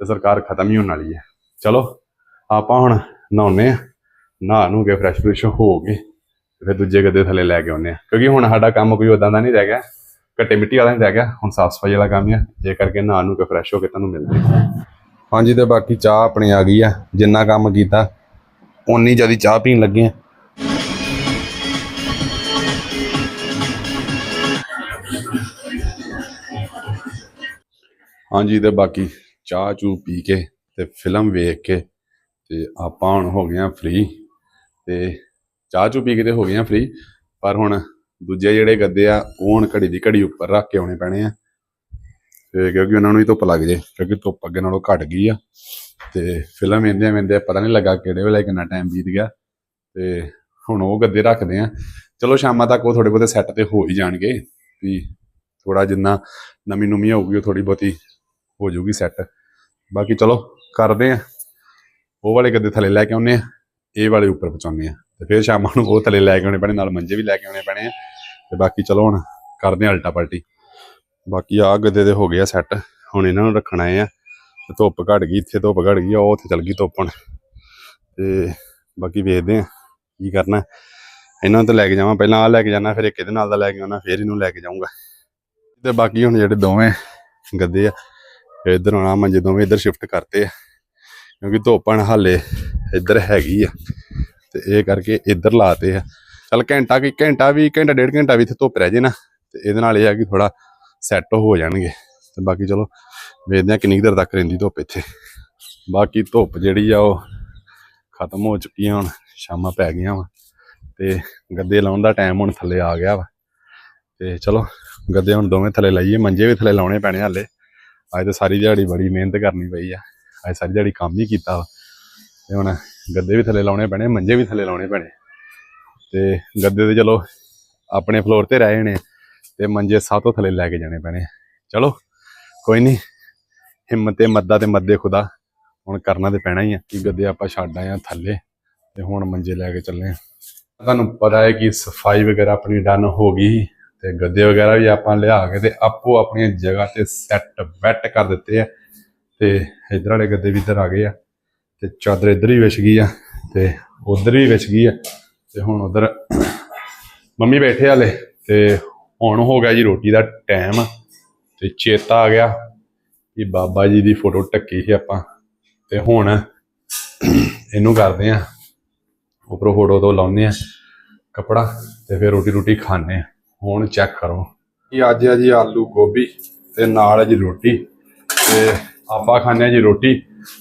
ਤੇ ਸਰਕਾਰ ਖਤਮ ਹੀ ਹੋਣ ਵਾਲੀ ਹੈ। ਚਲੋ, ਆਪਾਂ ਹੁਣ ਨਹਾਉਨੇ ਆ ਨਹਾ ਨੂੰ ਕੇ ਫਰੈਸ਼ ਫਰੈਸ਼ ਹੋ ਕੇ ਫਿਰ ਦੂਜੇ ਗੱਦੇ ਥੱਲੇ ਲੈ ਕੇ ਆਉਨੇ ਆ ਕਿਉਂਕਿ ਹੁਣ ਸਾਡਾ ਕੰਮ ਕੋਈ ਉਦਾਂ ਦਾ ਨਹੀਂ ਰਹਿ ਗਿਆ। ਘੱਟੇ ਮਿੱਟੀ ਵਾਲਾ ਨਹੀਂ ਰਹਿ ਗਿਆ। ਹੁਣ ਸਾਫ਼ ਸਫ਼ਾਈ ਵਾਲਾ ਕੰਮ ਆ। ਇਹ ਕਰਕੇ ਨਹਾ ਨੂੰ ਕੇ ਫਰੈਸ਼ ਹੋ ਕੇ ਤੁਹਾਨੂੰ ਮਿਲਦੇ ਆ। ਹਾਂਜੀ ਤੇ ਬਾਕੀ ਚਾਹ ਆਪਣੀ ਆ ਗਈ ਆ, ਜਿੰਨਾ ਕੰਮ ਕੀਤਾ, ਓਨੀ ਜ਼ਿਆਦਾ ਚਾਹ ਪੀਣ ਲੱਗੇ ਆ। ਹਾਂਜੀ ਤੇ ਬਾਕੀ ਚਾਹ ਚੂ ਪੀ ਕੇ ਤੇ ਫਿਲਮ ਵੇਖ ਕੇ ਤੇ ਆਪਾਂ ਹੁਣ ਹੋ ਗਏ ਆ ਫ੍ਰੀ ਤੇ ਚਾਹ ਚੂ ਪੀ ਕੇ ਤੇ ਹੋ ਗਏ ਆ ਫ੍ਰੀ ਪਰ ਹੁਣ ਦੂਜੇ ਜਿਹੜੇ ਗੱਦੇ ਆ, ਉਹ ਹੁਣ ਘੜੀ ਦੀ ਘੜੀ ਉੱਪਰ ਰੱਖ ਕੇ ਆਉਣੇ ਪੈਣੇ ਆ। ਤੇ ਕਿਉਂਕਿ ਉਹਨਾਂ ਨੂੰ ਵੀ ਧੁੱਪ ਲੱਗ ਜੇ, ਕਿਉਂਕਿ ਧੁੱਪ ਅੱਗੇ ਨਾਲੋਂ ਘਟ ਗਈ ਆ। ਤੇ ਫਿਲਮ ਇੰਦੇ ਮਿੰਦੇ ਪਤਾ ਨਹੀਂ ਲੱਗਾ ਕਿਹੜੇ ਵੇਲੇ ਕਿੰਨਾ ਟਾਈਮ ਬੀਤ ਗਿਆ। ਤੇ ਹੁਣ ਉਹ ਗੱਦੇ ਰੱਖਦੇ ਆ। ਚਲੋ ਸ਼ਾਮਾਂ ਤੱਕ ਉਹ ਥੋੜੇ ਬਹੁਤੇ ਸੈੱਟ ਤੇ ਹੋ ਹੀ ਜਾਣਗੇ। ਵੀ ਥੋੜਾ ਜਿੰਨਾ ਨਵੀਂ ਨੁਮੀ ਹੋਊਗੀ, ਉਹ ਥੋੜੀ ਬਹੁਤੀ ਹੋ ਜਾਊਗੀ ਸੈੱਟ ਬਾਕੀ ਚਲੋ ਕਰਦੇ ਆ। ਉਹ ਵਾਲੇ ਗੱਦੇ ਥੱਲੇ ਲੈ ਕੇ ਆਉਨੇ ਆ। ਇਹ ਵਾਲੇ ਉੱਪਰ ਪਹੁੰਚਾਉਂਦੇ ਆ। ਤੇ ਫਿਰ ਸ਼ਾਮਾਂ ਨੂੰ ਉਹ ਥੱਲੇ ਲੈ ਕੇ ਆਉਣੇ ਪੈਣੇ, ਨਾਲ ਮੰਜੇ ਵੀ ਲੈ ਕੇ ਆਉਣੇ ਪੈਣੇ ਆ। ਤੇ ਬਾਕੀ ਚਲੋ ਹੁਣ ਕਰਦੇ ਆ ਅਲਟਾ ਪਲਟੀ ਬਾਕੀ ਆ ਗੱਦੇ ਦੇ ਹੋ ਗਏ ਆ ਸੈੱਟ ਹੁਣ ਇਹਨਾਂ ਨੂੰ ਰੱਖਣਾ ਆ। ਧੁੱਪ ਘਟ ਗਈ, ਇੱਥੇ ਧੁੱਪ ਘਟ ਗਈ ਆ ਉਹ ਉੱਥੇ ਚਲ ਗਈ ਧੁੱਪਣ ਹੁਣ। ਤੇ ਬਾਕੀ ਵੇਖਦੇ ਆ ਕੀ ਕਰਨਾ। ਇਹਨਾਂ ਨੂੰ ਤਾਂ ਲੈ ਕੇ ਜਾਵਾਂ, ਪਹਿਲਾਂ ਆ ਲੈ ਕੇ ਜਾਣਾ, ਫਿਰ ਇੱਕ ਇਹਦੇ ਨਾਲ ਦਾ ਲੈ ਕੇ ਆਉਣਾ, ਫਿਰ ਇਹਨੂੰ ਲੈ ਕੇ ਜਾਊਂਗਾ। ਤੇ ਬਾਕੀ ਹੁਣ ਜਿਹੜੇ ਦੋਵੇਂ ਗੱਦੇ ਆ ਇੱਧਰ ਆਉਣਾ ਮੰਜੇ ਦੋਵੇਂ ਇੱਧਰ ਸ਼ਿਫਟ ਕਰਤੇ ਆ। ਕਿਉਂਕਿ ਧੁੱਪਣ ਹਾਲੇ ਇੱਧਰ ਹੈਗੀ ਆ। ਤੇ ਇਹ ਕਰਕੇ ਇੱਧਰ ਲਾਤੇ ਆ। ਚਲ ਘੰਟਾ ਕੀ, ਘੰਟਾ ਵੀ, ਘੰਟਾ, ਡੇਢ ਘੰਟਾ ਵੀ ਇੱਥੇ ਧੁੱਪ ਰਹਿ ਜੇ ਨਾ। ਤੇ ਇਹਦੇ ਨਾਲ ਇਹ ਆ ਕਿ ਥੋੜਾ ਸੈੱਟ ਹੋ ਜਾਣਗੇ। ਤੇ ਬਾਕੀ ਚਲੋ ਵੇਖਦੇ ਆ ਕਿੰਨੀ ਕੁ ਦੇਰ ਤੱਕ ਰਹਿੰਦੀ ਧੁੱਪ ਇੱਥੇ। ਬਾਕੀ ਧੁੱਪ ਜਿਹੜੀ ਆ ਉਹ ਖਤਮ ਹੋ ਚੁੱਕੀ ਆ ਹੁਣ, ਸ਼ਾਮਾਂ ਪੈ ਗਈਆਂ ਵਾ। ਤੇ ਗੱਦੇ ਲਾਉਣ ਦਾ ਟਾਈਮ ਹੁਣ ਥੱਲੇ ਆ ਗਿਆ ਵਾ। ਤੇ ਚਲੋ ਗੱਦੇ ਹੁਣ ਦੋਵੇਂ ਥੱਲੇ ਲਾਈਏ, ਮੰਜੇ ਵੀ ਥੱਲੇ ਲਾਉਣੇ ਪੈਣੇ ਹਾਲੇ। ਅੱਜ ਤਾਂ ਸਾਰੀ ਦਿਹਾੜੀ ਬੜੀ ਮਿਹਨਤ ਕਰਨੀ ਪਈ ਆ। ਅੱਜ ਸਾਰੀ ਦਿਹਾੜੀ ਕੰਮ ਹੀ ਕੀਤਾ ਵਾ। ਤੇ ਹੁਣ ਗੱਦੇ ਵੀ ਥੱਲੇ ਲਾਉਣੇ ਪੈਣੇ, ਮੰਜੇ ਵੀ ਥੱਲੇ ਲਾਉਣੇ ਪੈਣੇ। ਤੇ ਗੱਦੇ ਤੇ ਚਲੋ ਆਪਣੇ ਫਲੋਰ ਤੇ ਰਹੇ ਨੇ ਤੇ ਮੰਜੇ ਸਭ ਤੋਂ ਥੱਲੇ ਲੈ ਕੇ ਜਾਣੇ ਪੈਣੇ ਚਲੋ, ਕੋਈ ਨਹੀਂ ਹਿੰਮਤ ਤੇ ਮੱਦਾ ਤੇ ਮੱਦੇ ਖੁਦਾ। ਹੁਣ ਕਰਨਾ ਤੇ ਪੈਣਾ ਹੀ ਆ, ਕਿ ਗੱਦੇ ਆਪਾਂ ਛੱਡ ਆਏ ਆ ਥੱਲੇ ਤੇ ਹੁਣ ਮੰਜੇ ਲੈ ਕੇ ਚੱਲੇ ਆ। ਤੁਹਾਨੂੰ ਪਤਾ ਹੈ ਕਿ ਸਫ਼ਾਈ ਵਗੈਰਾ ਆਪਣੀ ਡਨ ਹੋ ਗਈ ਤੇ ਗੱਦੇ ਵਗੈਰਾ ਵੀ ਆਪਾਂ ਲਿਆ ਕੇ ਤੇ ਆਪੋ ਆਪਣੀਆਂ ਜਗ੍ਹਾ ਤੇ ਸੈੱਟ ਬੈੱਟ ਕਰ ਦਿੱਤੇ ਆ ਤੇ ਇਧਰ ਵਾਲੇ ਗੱਦੇ ਵੀ ਇੱਧਰ ਆ ਗਏ ਆ ਤੇ ਚਾਦਰ ਇੱਧਰ ਹੀ ਵਿਛ ਗਈ ਆ ਤੇ ਉਧਰ ਵੀ ਵਿਛ ਗਈ ਆ ਤੇ ਹੁਣ ਉਧਰ ਮੰਮੀ ਬੈਠੇ ਹਾਲੇ ਤੇ ਹੁਣ ਹੋ ਗਿਆ ਜੀ ਰੋਟੀ ਦਾ ਟਾਈਮ ਤੇ ਚੇਤਾ ਆ ਗਿਆ ਕਿ ਬਾਬਾ ਜੀ ਦੀ ਫੋਟੋ ਟੱਕੀ ਸੀ ਆਪਾਂ ਤੇ ਹੁਣ ਇਹਨੂੰ ਕਰਦੇ ਆ, ਉੱਪਰੋਂ ਫੋਟੋ ਤੋਂ ਲਾਉਂਦੇ ਆ ਕਪੜਾ ਤੇ ਫਿਰ ਰੋਟੀ ਰੋਟੀ ਖਾਣੇ ਆ। ਹੁਣ ਚੈੱਕ ਕਰੋ। ਇਹ ਅੱਜ ਆ ਜੀ ਆਲੂ ਗੋਭੀ ਤੇ ਨਾਲ ਆ ਜੀ ਰੋਟੀ ਤੇ ਆਪਾਂ ਖਾਣੇ ਆ ਜੀ ਰੋਟੀ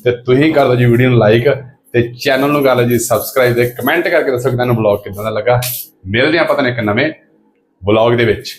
ਤੇ ਤੁਸੀਂ ਕਰ ਦਿਓ ਜੀ ਵੀਡੀਓ ਨੂੰ ਲਾਈਕ ਤੇ ਚੈਨਲ ਨੂੰ ਕਰ ਲਓ ਜੀ ਸਬਸਕ੍ਰਾਈਬ ਤੇ ਕਮੈਂਟ ਕਰਕੇ ਦੱਸੋ ਕਿ ਤੁਹਾਨੂੰ ਵਲੌਗ ਕਿੱਦਾਂ ਦਾ ਲੱਗਾ। ਮਿਲਦੇ ਹਾਂ ਆਪਾਂ ਤੁਹਾਨੂੰ ਇੱਕ ਨਵੇਂ ਵਲੌਗ ਦੇ ਵਿੱਚ